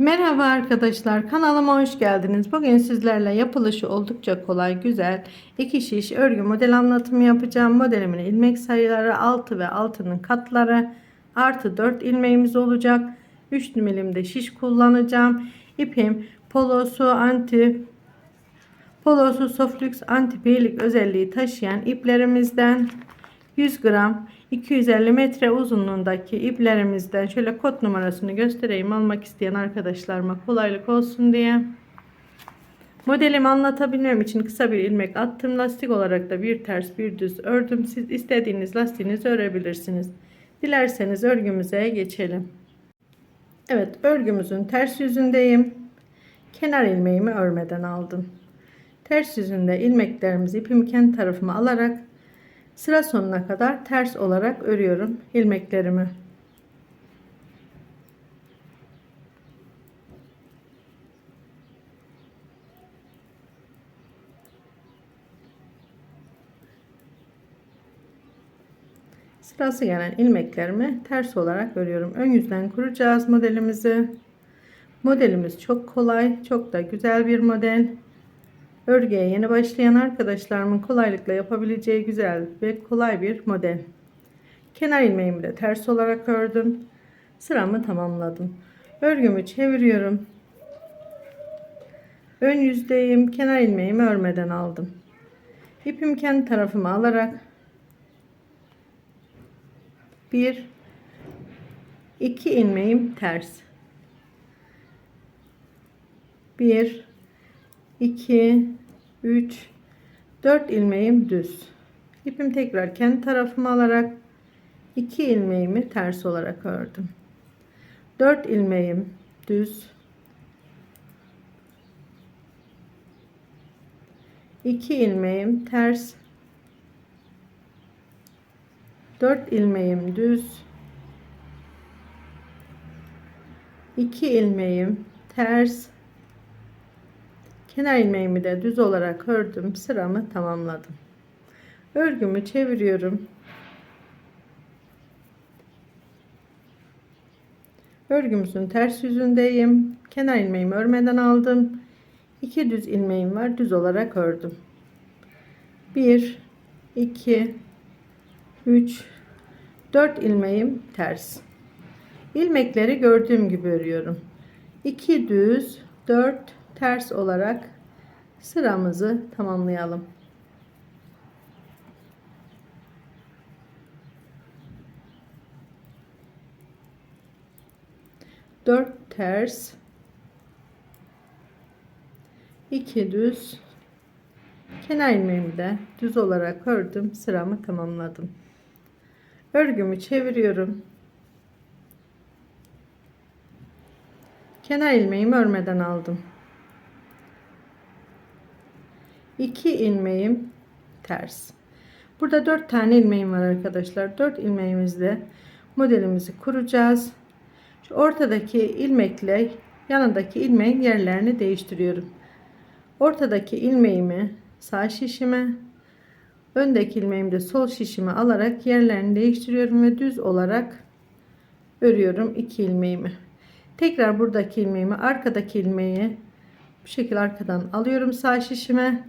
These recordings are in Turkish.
Merhaba arkadaşlar kanalıma hoş geldiniz. Bugün sizlerle yapılışı oldukça kolay güzel iki şiş örgü model anlatımı yapacağım. Modelimin ilmek sayıları 6 ve 6'nın katları artı 4 ilmeğimiz olacak. 3 milimde şiş kullanacağım. İpim polosu anti polosu soflux anti beylik özelliği taşıyan iplerimizden 100 gram 250 metre uzunluğundaki iplerimizden şöyle kod numarasını göstereyim almak isteyen arkadaşlarıma kolaylık olsun diye. Modelimi anlatabilmem için kısa bir ilmek attım. Lastik olarak da bir ters bir düz ördüm. Siz istediğiniz lastiğinizi örebilirsiniz. Dilerseniz örgümüze geçelim. Evet örgümüzün ters yüzündeyim. Kenar ilmeğimi örmeden aldım. Ters yüzünde ilmeklerimizi ipim kendi tarafıma alarak Sıra sonuna kadar ters olarak örüyorum ilmeklerimi. Sırası gelen ilmeklerimi ters olarak örüyorum. Ön yüzden kuracağız modelimizi. Modelimiz çok kolay, çok da güzel bir model. Örgüye yeni başlayan arkadaşlarımın kolaylıkla yapabileceği güzel ve kolay bir model. Kenar ilmeğimi de ters olarak ördüm. Sıramı tamamladım. Örgümü çeviriyorum. Ön yüzdeyim. Kenar ilmeğimi örmeden aldım. İpim kendi tarafıma alarak bir iki ilmeğim ters. Bir 2 3 4 ilmeğim düz. İpim tekrar kendi tarafıma alarak 2 ilmeğimi ters olarak ördüm. 4 ilmeğim düz. 2 ilmeğim ters. 4 ilmeğim düz. 2 ilmeğim ters Kenar ilmeğimi de düz olarak ördüm. Sıramı tamamladım. Örgümü çeviriyorum. Örgümüzün ters yüzündeyim. Kenar ilmeğimi örmeden aldım. 2 düz ilmeğim var. Düz olarak ördüm. 1 2 3 4 ilmeğim ters. İlmekleri gördüğüm gibi örüyorum. 2 düz 4 ters olarak sıramızı tamamlayalım. Dört ters, iki düz, kenar ilmeğimi de düz olarak ördüm. Sıramı tamamladım. Örgümü çeviriyorum. Kenar ilmeğimi örmeden aldım. 2 ilmeğim ters. Burada 4 tane ilmeğim var arkadaşlar. 4 ilmeğimizle modelimizi kuracağız. Şu ortadaki ilmekle yanındaki ilmeğin yerlerini değiştiriyorum. Ortadaki ilmeğimi sağ şişime, öndeki ilmeğimi de sol şişime alarak yerlerini değiştiriyorum ve düz olarak örüyorum 2 ilmeğimi. Tekrar buradaki ilmeğimi arkadaki ilmeği bu şekilde arkadan alıyorum sağ şişime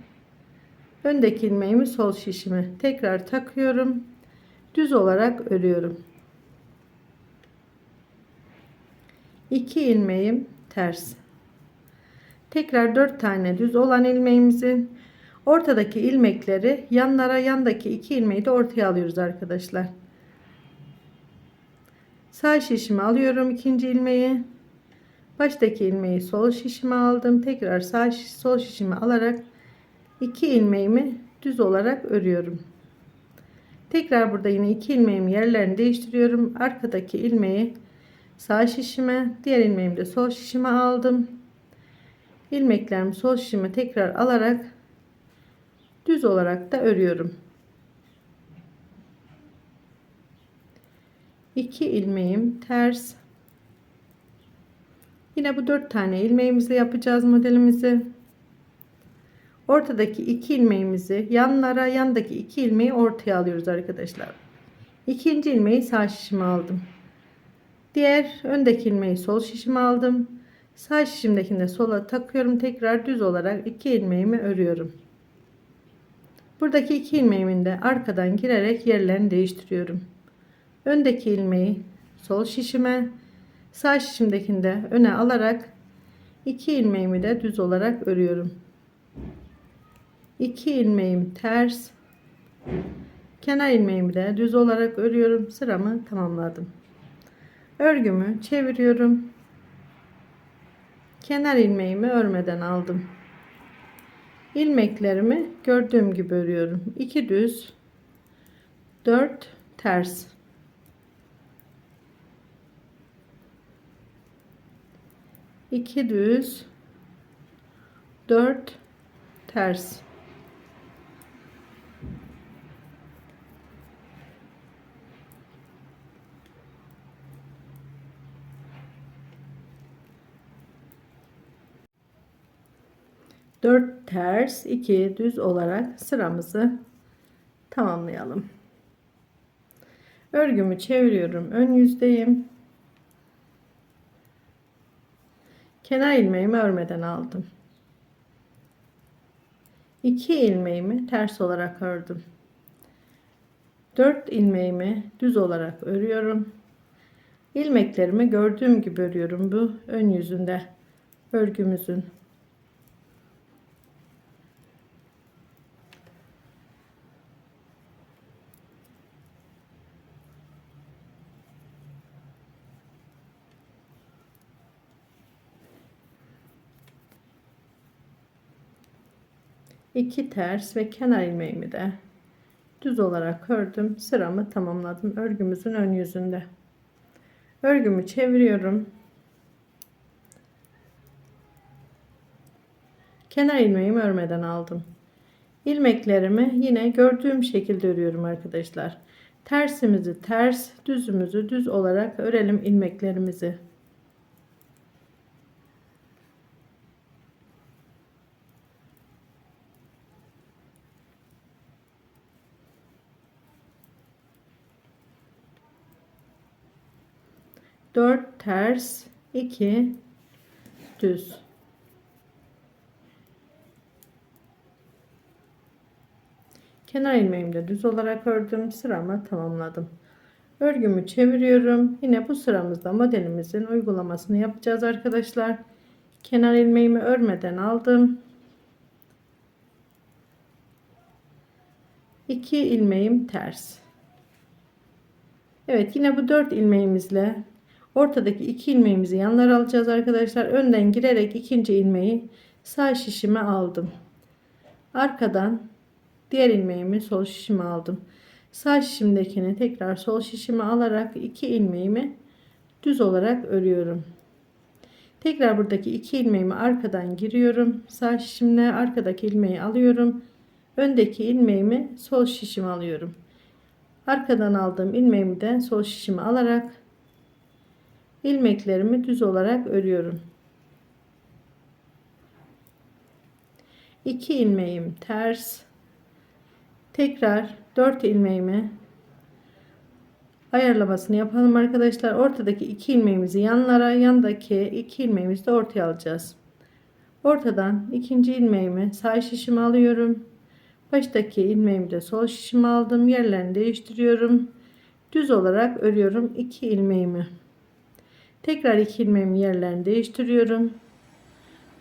öndeki ilmeğimi sol şişime tekrar takıyorum. Düz olarak örüyorum. 2 ilmeğim ters. Tekrar 4 tane düz olan ilmeğimizin ortadaki ilmekleri yanlara yandaki iki ilmeği de ortaya alıyoruz arkadaşlar. Sağ şişime alıyorum ikinci ilmeği. Baştaki ilmeği sol şişime aldım. Tekrar sağ sol şişime alarak 2 ilmeğimi düz olarak örüyorum. Tekrar burada yine 2 ilmeğimi yerlerini değiştiriyorum. Arkadaki ilmeği sağ şişime, diğer ilmeğimi de sol şişime aldım. İlmeklerimi sol şişime tekrar alarak düz olarak da örüyorum. 2 ilmeğim ters. Yine bu 4 tane ilmeğimizle yapacağız modelimizi. Ortadaki iki ilmeğimizi yanlara yandaki iki ilmeği ortaya alıyoruz arkadaşlar. İkinci ilmeği sağ şişime aldım. Diğer öndeki ilmeği sol şişime aldım. Sağ şişimdekini de sola takıyorum. Tekrar düz olarak iki ilmeğimi örüyorum. Buradaki iki ilmeğimin de arkadan girerek yerlerini değiştiriyorum. Öndeki ilmeği sol şişime, sağ şişimdekini de öne alarak iki ilmeğimi de düz olarak örüyorum. 2 ilmeğim ters, kenar ilmeğimi de düz olarak örüyorum. Sıramı tamamladım. Örgümü çeviriyorum. Kenar ilmeğimi örmeden aldım. ilmeklerimi gördüğüm gibi örüyorum. 2 düz, 4 ters. iki düz, 4 ters. Dört ters, iki düz olarak sıramızı tamamlayalım. Örgümü çeviriyorum. Ön yüzdeyim. Kenar ilmeğimi örmeden aldım. 2 ilmeğimi ters olarak ördüm. 4 ilmeğimi düz olarak örüyorum. İlmeklerimi gördüğüm gibi örüyorum bu ön yüzünde örgümüzün. İki ters ve kenar ilmeğimi de düz olarak ördüm. Sıramı tamamladım. Örgümüzün ön yüzünde. Örgümü çeviriyorum. Kenar ilmeğimi örmeden aldım. İlmeklerimi yine gördüğüm şekilde örüyorum arkadaşlar. Tersimizi ters, düzümüzü düz olarak örelim ilmeklerimizi. 4 ters 2 düz. Kenar ilmeğimi de düz olarak ördüm. Sıramı tamamladım. Örgümü çeviriyorum. Yine bu sıramızda modelimizin uygulamasını yapacağız arkadaşlar. Kenar ilmeğimi örmeden aldım. 2 ilmeğim ters. Evet yine bu 4 ilmeğimizle Ortadaki iki ilmeğimizi yanlara alacağız arkadaşlar. Önden girerek ikinci ilmeği sağ şişime aldım. Arkadan diğer ilmeğimi sol şişime aldım. Sağ şişimdekini tekrar sol şişime alarak iki ilmeğimi düz olarak örüyorum. Tekrar buradaki iki ilmeğimi arkadan giriyorum. Sağ şişimle arkadaki ilmeği alıyorum. Öndeki ilmeğimi sol şişime alıyorum. Arkadan aldığım ilmeğimi de sol şişime alarak ilmeklerimi düz olarak örüyorum. 2 ilmeğim ters. Tekrar 4 ilmeğimi ayarlamasını yapalım arkadaşlar. Ortadaki 2 ilmeğimizi yanlara, yandaki 2 ilmeğimizi de ortaya alacağız. Ortadan ikinci ilmeğimi sağ şişime alıyorum. Baştaki ilmeğimi de sol şişime aldım. Yerlerini değiştiriyorum. Düz olarak örüyorum 2 ilmeğimi. Tekrar iki ilmeğimi yerlerini değiştiriyorum.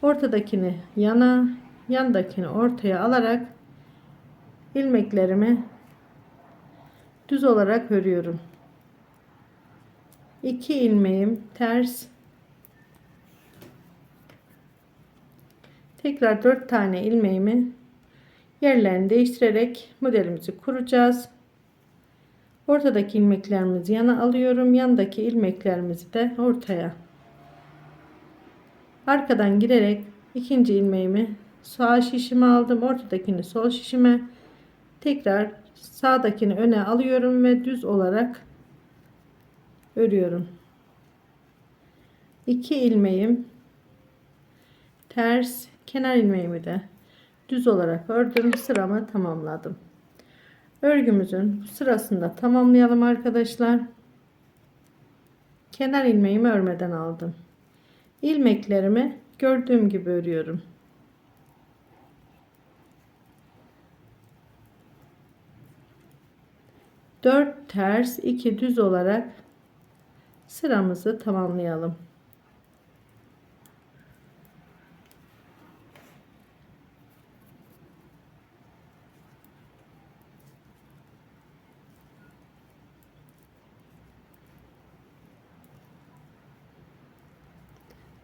Ortadakini yana, yandakini ortaya alarak ilmeklerimi düz olarak örüyorum. 2 ilmeğim ters. Tekrar 4 tane ilmeğimi yerlerini değiştirerek modelimizi kuracağız. Ortadaki ilmeklerimizi yana alıyorum. Yandaki ilmeklerimizi de ortaya. Arkadan girerek ikinci ilmeğimi sağ şişime aldım. Ortadakini sol şişime. Tekrar sağdakini öne alıyorum ve düz olarak örüyorum. 2 ilmeğim ters kenar ilmeğimi de düz olarak ördüm. Sıramı tamamladım. Örgümüzün sırasında tamamlayalım arkadaşlar. Kenar ilmeğimi örmeden aldım. ilmeklerimi gördüğüm gibi örüyorum. Dört ters iki düz olarak sıramızı tamamlayalım.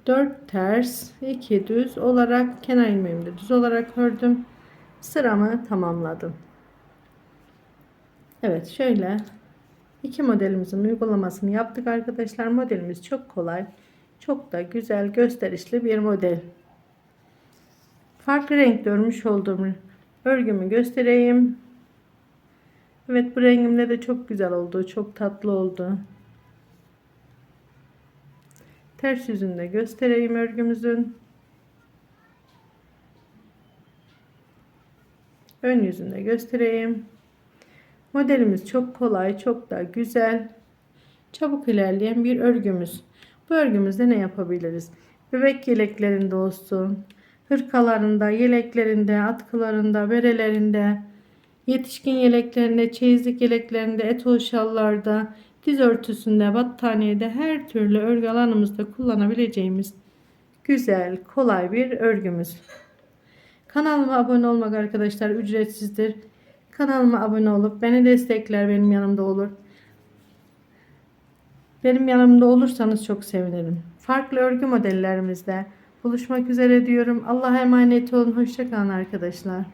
Dört ters iki düz olarak kenar ilmeğimi de düz olarak ördüm. Sıramı tamamladım. Evet şöyle iki modelimizin uygulamasını yaptık arkadaşlar. Modelimiz çok kolay. Çok da güzel gösterişli bir model. Farklı renkte örmüş olduğum örgümü göstereyim. Evet bu rengimde de çok güzel oldu. Çok tatlı oldu. Ters yüzünde göstereyim örgümüzün. Ön yüzünde göstereyim. Modelimiz çok kolay, çok da güzel. Çabuk ilerleyen bir örgümüz. Bu örgümüzde ne yapabiliriz? Bebek yeleklerinde olsun, hırkalarında, yeleklerinde, atkılarında, berelerinde, yetişkin yeleklerinde, çeyizlik yeleklerinde, etol şallarda, diz örtüsünde, battaniyede her türlü örgü alanımızda kullanabileceğimiz güzel, kolay bir örgümüz. Kanalıma abone olmak arkadaşlar ücretsizdir. Kanalıma abone olup beni destekler benim yanımda olur. Benim yanımda olursanız çok sevinirim. Farklı örgü modellerimizde buluşmak üzere diyorum. Allah'a emanet olun. Hoşçakalın arkadaşlar.